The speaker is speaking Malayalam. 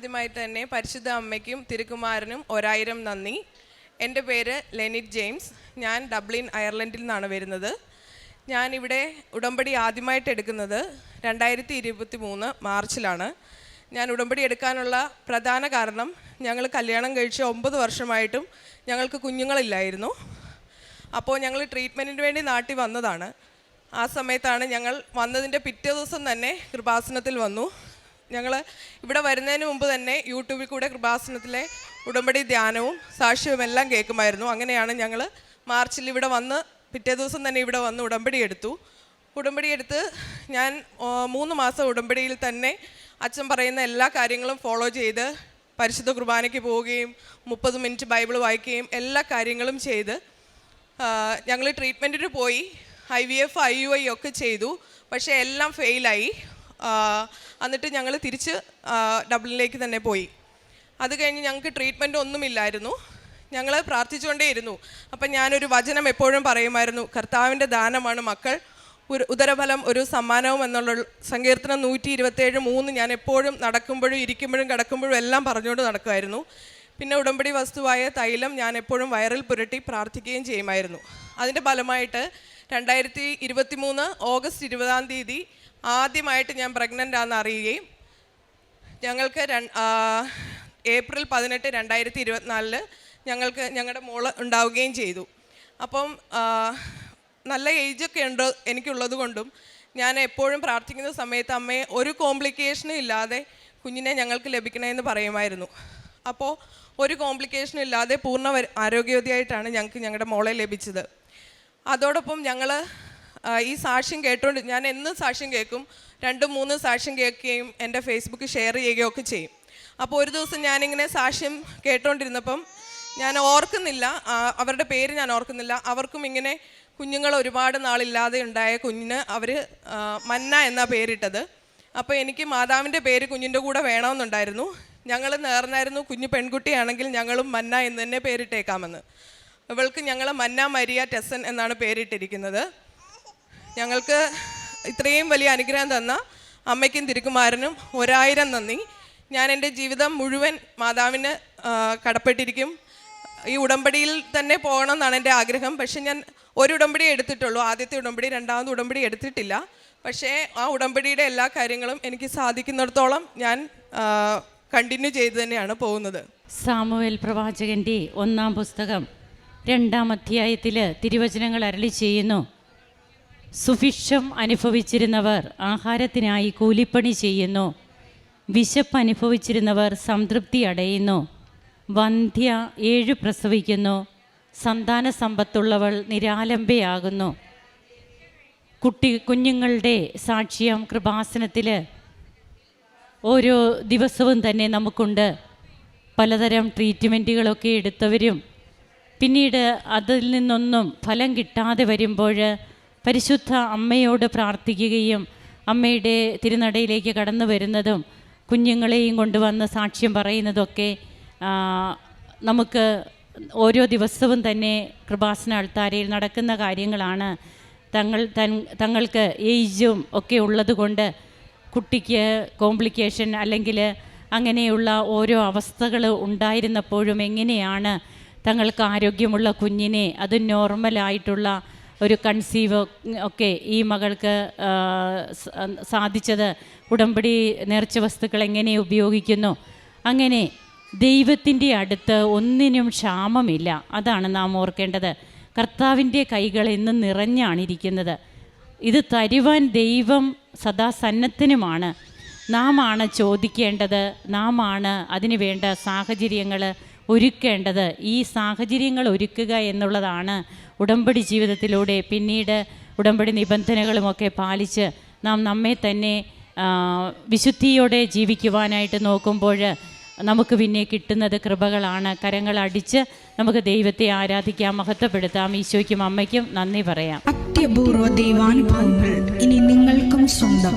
ആദ്യമായി തന്നെ പരിശുദ്ധ അമ്മയ്ക്കും തിരുക്കുമാരനും ഒരായിരം നന്ദി. എന്റെ പേര് ലെനിറ്റ് ജെയിംസ്. ഞാൻ ഡബ്ലിൻ അയർലൻഡിൽ നിന്നാണ് വരുന്നത്. ഞാനിവിടെ ഉടമ്പടി ആദ്യമായിട്ട് എടുക്കുന്നത് രണ്ടായിരത്തി ഇരുപത്തി മൂന്ന് മാർച്ചിലാണ്. ഞാൻ ഉടമ്പടി എടുക്കാനുള്ള പ്രധാന കാരണം ഞങ്ങൾ കല്യാണം കഴിച്ച് ഒമ്പത് വർഷമായിട്ടും ഞങ്ങൾക്ക് കുഞ്ഞുങ്ങളില്ലായിരുന്നു. അപ്പോൾ ഞങ്ങൾ ട്രീറ്റ്മെന്റിന് വേണ്ടി നാട്ടിൽ വന്നതാണ്. ആ സമയത്താണ് ഞങ്ങൾ വന്നതിന്റെ പിറ്റേ ദിവസം തന്നെ കൃപാസനത്തിൽ വന്നു. ഞങ്ങൾ ഇവിടെ വരുന്നതിന് മുമ്പ് തന്നെ യൂട്യൂബിൽ കൂടെ കൃപാസനത്തിലെ ഉടമ്പടി ധ്യാനവും സാക്ഷ്യവും എല്ലാം കേൾക്കുമായിരുന്നു. അങ്ങനെയാണ് ഞങ്ങൾ മാർച്ചിൽ ഇവിടെ വന്ന് പിറ്റേ ദിവസം തന്നെ ഇവിടെ വന്ന് ഉടമ്പടി എടുത്തു. ഉടമ്പടി എടുത്ത് ഞാൻ മൂന്ന് മാസം ഉടമ്പടിയിൽ തന്നെ അച്ഛൻ പറയുന്ന എല്ലാ കാര്യങ്ങളും ഫോളോ ചെയ്ത് പരിശുദ്ധ കുർബാനയ്ക്ക് പോവുകയും മുപ്പത് മിനിറ്റ് ബൈബിൾ വായിക്കുകയും എല്ലാ കാര്യങ്ങളും ചെയ്ത് ഞങ്ങൾ ട്രീറ്റ്മെന്റിന് പോയി. I V F I U I ഒക്കെ ചെയ്തു. പക്ഷേ എല്ലാം ഫെയിലായി. എന്നിട്ട് ഞങ്ങൾ തിരിച്ച് ഡബ്ലിനിലേക്ക് തന്നെ പോയി. അത് കഴിഞ്ഞ് ഞങ്ങൾക്ക് ട്രീറ്റ്മെന്റ് ഒന്നുമില്ലായിരുന്നു. ഞങ്ങൾ പ്രാർത്ഥിച്ചുകൊണ്ടേയിരുന്നു. അപ്പം ഞാനൊരു വചനം എപ്പോഴും പറയുമായിരുന്നു. കർത്താവിന്റെ ദാനമാണ് മക്കൾ. ഒരു ഉദരഫലം ഒരു സമ്മാനവും എന്നുള്ള സങ്കീർത്തനം നൂറ്റി ഇരുപത്തേഴ് മൂന്ന് ഞാൻ എപ്പോഴും നടക്കുമ്പോഴും ഇരിക്കുമ്പോഴും കിടക്കുമ്പോഴും എല്ലാം പറഞ്ഞുകൊണ്ട് നടക്കുമായിരുന്നു. പിന്നെ ഉടമ്പടി വസ്തുവായ തൈലം ഞാൻ എപ്പോഴും വയറിൽ പുരട്ടി പ്രാർത്ഥിക്കുകയും ചെയ്യുമായിരുന്നു. അതിന്റെ ഫലമായിട്ട് രണ്ടായിരത്തി ഇരുപത്തി മൂന്ന് ഓഗസ്റ്റ് ഇരുപതാം തീയതി ആദ്യമായിട്ട് ഞാൻ പ്രഗ്നന്റ് ആണെന്ന് അറിയുകയും ഞങ്ങൾക്ക് ഏപ്രിൽ പതിനെട്ട് രണ്ടായിരത്തി ഇരുപത്തിനാലിൽ ഞങ്ങൾക്ക് ഞങ്ങളുടെ മോൾ ഉണ്ടാവുകയും ചെയ്തു. അപ്പം നല്ല ഏജൊക്കെ ഉണ്ട് എനിക്കുള്ളത് കൊണ്ടും. ഞാൻ എപ്പോഴും പ്രാർത്ഥിക്കുന്ന സമയത്ത് അമ്മയെ ഒരു കോംപ്ലിക്കേഷനും ഇല്ലാതെ കുഞ്ഞിനെ ഞങ്ങൾക്ക് ലഭിക്കണമെന്ന് പറയുമായിരുന്നു. അപ്പോൾ ഒരു കോംപ്ലിക്കേഷനും ഇല്ലാതെ പൂർണ ആരോഗ്യവതിയായിട്ടാണ് ഞങ്ങൾക്ക് ഞങ്ങളുടെ മോളെ ലഭിച്ചത്. അതോടൊപ്പം ഞങ്ങൾ ഈ സാക്ഷ്യം കേട്ടുകൊണ്ട് ഞാൻ എന്നും സാക്ഷ്യം കേൾക്കും രണ്ടും മൂന്നും സാക്ഷ്യം കേൾക്കുകയും എന്റെ ഫേസ്ബുക്ക് ഷെയർ ചെയ്യുകയും ഒക്കെ ചെയ്യും. അപ്പോൾ ഒരു ദിവസം ഞാനിങ്ങനെ സാക്ഷ്യം കേട്ടുകൊണ്ടിരുന്നപ്പം ഞാൻ ഓർക്കുന്നില്ല. അവരുടെ പേര് ഞാൻ ഓർക്കുന്നില്ല. അവർക്കും ഇങ്ങനെ കുഞ്ഞുങ്ങൾ ഒരുപാട് നാളില്ലാതെ ഉണ്ടായ കുഞ്ഞിന് അവർ മന്ന എന്ന പേരിട്ടത്. അപ്പോൾ എനിക്ക് മാതാവിന്റെ പേര് കുഞ്ഞിന്റെ കൂടെ വേണമെന്നുണ്ടായിരുന്നു. ഞങ്ങൾ നേർന്നായിരുന്നു കുഞ്ഞു പെൺകുട്ടിയാണെങ്കിൽ ഞങ്ങളും മന്ന എന്ന് തന്നെ പേരിട്ടേക്കാമെന്ന്. ഇവൾക്ക് ഞങ്ങൾ മന്ന മരിയ ടെസൻ എന്നാണ് പേരിട്ടിരിക്കുന്നത്. ഞങ്ങൾക്ക് ഇത്രയും വലിയ അനുഗ്രഹം തന്ന അമ്മയ്ക്കും തിരുക്കുമാരനും ഒരായിരം നന്ദി. ഞാൻ എന്റെ ജീവിതം മുഴുവൻ മാതാവിന് കടപ്പെട്ടിരിക്കും. ഈ ഉടമ്പടിയിൽ തന്നെ പോകണം എന്നാണ് എന്റെ ആഗ്രഹം. പക്ഷേ ഞാൻ ഒരു ഉടമ്പടി എടുത്തിട്ടുള്ളൂ. ആദ്യത്തെ ഉടമ്പടി രണ്ടാമത് ഉടമ്പടി എടുത്തിട്ടില്ല. പക്ഷേ ആ ഉടമ്പടിയുടെ എല്ലാ കാര്യങ്ങളും എനിക്ക് സാധിക്കുന്നിടത്തോളം ഞാൻ കണ്ടിന്യൂ ചെയ്ത് തന്നെയാണ് പോകുന്നത്. സാമുവേൽ പ്രവാചകന്റെ ഒന്നാം പുസ്തകം രണ്ടാം അധ്യായത്തിൽ തിരുവചനങ്ങൾ അരളി ചെയ്യുന്നു. സുഭിക്ഷം അനുഭവിച്ചിരുന്നവർ ആഹാരത്തിനായി കൂലിപ്പണി ചെയ്യുന്നു. വിശപ്പ് അനുഭവിച്ചിരുന്നവർ സംതൃപ്തി അടയുന്നു. വന്ധ്യ ഏഴ് പ്രസവിക്കുന്നു. സന്താന സമ്പത്തുള്ളവൾ നിരാലംബയാകുന്നു. കുട്ടി കുഞ്ഞുങ്ങളുടെ സാക്ഷ്യം കൃപാസനത്തിൽ ഓരോ ദിവസവും തന്നെ നമുക്കുണ്ട്. പലതരം ട്രീറ്റ്മെന്റുകളൊക്കെ എടുത്തവരും. പിന്നീട് അതിൽ നിന്നൊന്നും ഫലം കിട്ടാതെ വരുമ്പോൾ പരിശുദ്ധ അമ്മയോട് പ്രാർത്ഥിക്കുകയും അമ്മയുടെ തിരുനടയിലേക്ക് കടന്നു വരുന്നതും കുഞ്ഞുങ്ങളെയും കൊണ്ടുവന്ന് സാക്ഷ്യം പറയുന്നതൊക്കെ നമുക്ക് ഓരോ ദിവസവും തന്നെ കൃപാസന അൾത്താരയിൽ നടക്കുന്ന കാര്യങ്ങളാണ്. തങ്ങൾ തങ്ങൾക്ക് ഏജും ഒക്കെ ഉള്ളതുകൊണ്ട് കുട്ടിക്ക് കോംപ്ലിക്കേഷൻ അല്ലെങ്കിൽ അങ്ങനെയുള്ള ഓരോ അവസ്ഥകൾ ഉണ്ടായിരുന്നപ്പോഴും എങ്ങനെയാണ് തങ്ങൾക്ക് ആരോഗ്യമുള്ള കുഞ്ഞിനെ അത് നോർമലായിട്ടുള്ള ഒരു കൺസീവ് ഒക്കെ ഈ മകൾക്ക് സാധിച്ചത്. ഉടമ്പടി നേർച്ച വസ്തുക്കൾ എങ്ങനെ ഉപയോഗിക്കുന്നു? അങ്ങനെ ദൈവത്തിന്റെ അടുത്ത് ഒന്നിനും ക്ഷാമമില്ല. അതാണ് നാം ഓർക്കേണ്ടത്. കർത്താവിന്റെ കൈകൾ എന്നും നിറഞ്ഞാണ് ഇരിക്കുന്നത് ഇത് തരുവാൻ ദൈവം സദാ സന്നദ്ധനുമാണ്. നാം ആണ് ചോദിക്കേണ്ടത്. നാം ആണ് അതിനു വേണ്ട സാഹചര്യങ്ങൾ ഒരുക്കേണ്ടത്. ഈ സാഹചര്യങ്ങൾ ഒരുക്കുക എന്നുള്ളതാണ് ഉടമ്പടി ജീവിതത്തിലൂടെ പിന്നീട് ഉടമ്പടി നിബന്ധനകളുമൊക്കെ പാലിച്ച് നാം നമ്മെ തന്നെ വിശുദ്ധിയോടെ ജീവിക്കുവാനായിട്ട് നോക്കുമ്പോൾ നമുക്ക് പിന്നെ കിട്ടുന്നത് കൃപകളാണ്. കരങ്ങളടിച്ച് നമുക്ക് ദൈവത്തെ ആരാധിക്കാം മഹത്വപ്പെടുത്താം. ഈശോയ്ക്കും അമ്മയ്ക്കും നന്ദി പറയാം. അത്യപൂർവ ദൈവാനുഭവങ്ങൾ ഇനി നിങ്ങൾക്കും സ്വന്തം.